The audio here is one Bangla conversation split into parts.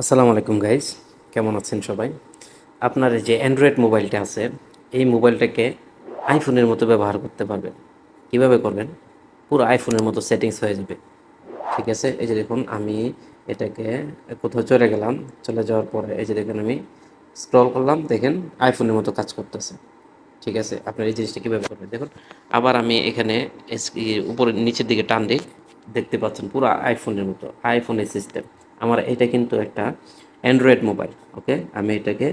আসসালামু আলাইকুম গাইজ কেমন আছেন সবাই? আপনার যে অ্যান্ড্রয়েড মোবাইলটা আছে, এই মোবাইলটাকে আইফোনের মতো ব্যবহার করতে পারবেন। কীভাবে করবেন? পুরো আইফোনের মতো সেটিংস হয়ে যাবে। ঠিক আছে? এই যে দেখুন, আমি এটাকে কোথাও চলে গেলাম। চলে যাওয়ার পরে এই যে দেখুন, আমি স্ক্রল করলাম, দেখেন আইফোনের মতো কাজ করতেছে। ঠিক আছে? আপনার এই জিনিসটা কীভাবে করবেন? দেখুন, আবার আমি এখানে উপরে নিচের দিকে টান দিই। দেখতে পাচ্ছেন পুরো আইফোনের মতো আইফোনের সিস্টেম আমার এটা কিন্তু একটা অ্যান্ড্রয়েড মোবাইল ওকে আমি এটাকে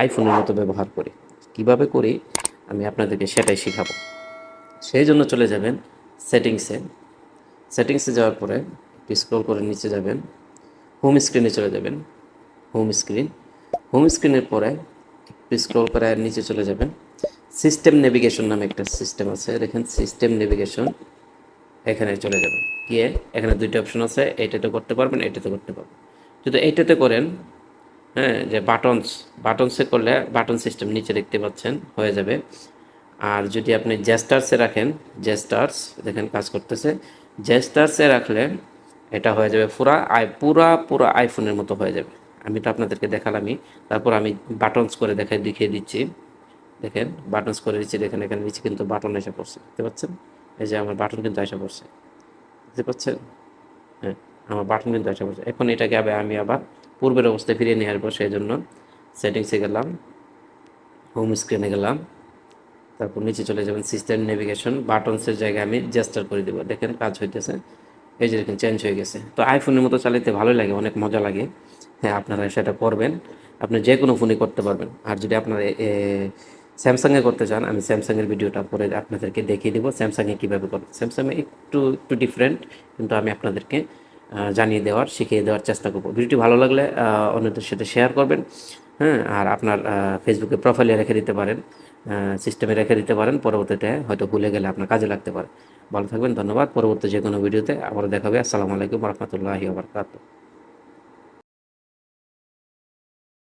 আইফোনের মতো ব্যবহার করি। কীভাবে করি? আমি আপনাদেরকে সেটাই শেখাবো। সেই জন্য চলে যাবেন সেটিংসে সেটিংসে যাওয়ার পরে স্ক্রল করে নিচে যাবেন। হোম স্ক্রিনে চলে যাবেন। হোম স্ক্রিন হোম স্ক্রিনের পরে স্ক্রল করে নিচে চলে যাবেন। সিস্টেম নেভিগেশন নামে একটা সিস্টেম আছে। দেখেন সিস্টেম নেভিগেশন এখানে চলে যাবেন গিয়ে এখানে দুইটা অপশন আছে, এইটাতে করতে পারবেন, এইটাতে করতে পারবেন। যদি এইটাতে করেন হ্যাঁ যে বাটনস বাটনসে করলে বাটন সিস্টেম নিচে দেখতে পাচ্ছেন, হয়ে যাবে। আর যদি আপনি জেস্টার্সে রাখেন জেস্টার্স দেখেন কাজ করতেছে জেস্টার্সে রাখলে এটা হয়ে যাবে পুরা আই, পুরা পুরা আইফোনের মতো হয়ে যাবে। আমি তো আপনাদেরকে দেখালামই, তারপর আমি বাটনস করে দেখাই, দেখিয়ে দিচ্ছি। দেখেন বাটনস করে দিচ্ছি, দেখেন এখানে নিচে কিন্তু বাটন এসে পড়ছে, দেখতে পাচ্ছেন? এই যে আমার বাটন কিন্তু আসা পড়ছে। বুঝতে পারছেন? হ্যাঁ আমার বাটন কিন্তু আসা পড়ছে। এখন এটাকে আবার আমি আবার পূর্বের অবস্থায় ফিরিয়ে নিয়ে আসব সেই জন্য সেটিংসে গেলাম হোম স্ক্রিনে গেলাম, তারপর নিচে চলে যাবেন সিস্টেম নেভিগেশন বাটনসের জায়গায় আমি জেস্টার করে দেবো। দেখেন কাজ হইতেছে, এই যে দেখেন চেঞ্জ হয়ে গেছে। তো আইফোনের মতো চালাতে ভালোই লাগে, অনেক মজা লাগে। হ্যাঁ আপনারা সেটা করবেন। আপনি যে কোনো ফোনই করতে পারবেন। আর যদি আপনারা স্যামসাংয়ে করতে চান, আমি স্যামসাংয়ের ভিডিওটা পরে আপনাদেরকে দেখিয়ে দেবো, স্যামসাংয়ে কীভাবে করব স্যামসাংয়ে একটু একটু ডিফারেন্ট কিন্তু আমি আপনাদেরকে জানিয়ে দেওয়ার, শিখিয়ে দেওয়ার চেষ্টা করব। ভিডিওটি ভালো লাগলে অন্যদের সাথে শেয়ার করবেন হ্যাঁ আর আপনার ফেসবুকে প্রোফাইলে রেখে দিতে পারেন সিস্টেমে রেখে দিতে পারেন, পরবর্তীতে হয়তো ভুলে গেলে আপনার কাজে লাগতে পারে। ভালো থাকবেন, ধন্যবাদ, পরবর্তী যে কোনো ভিডিওতে আবার দেখাবে। আসসালামু আলাইকুম রহমতুল্লাহি আবরকাত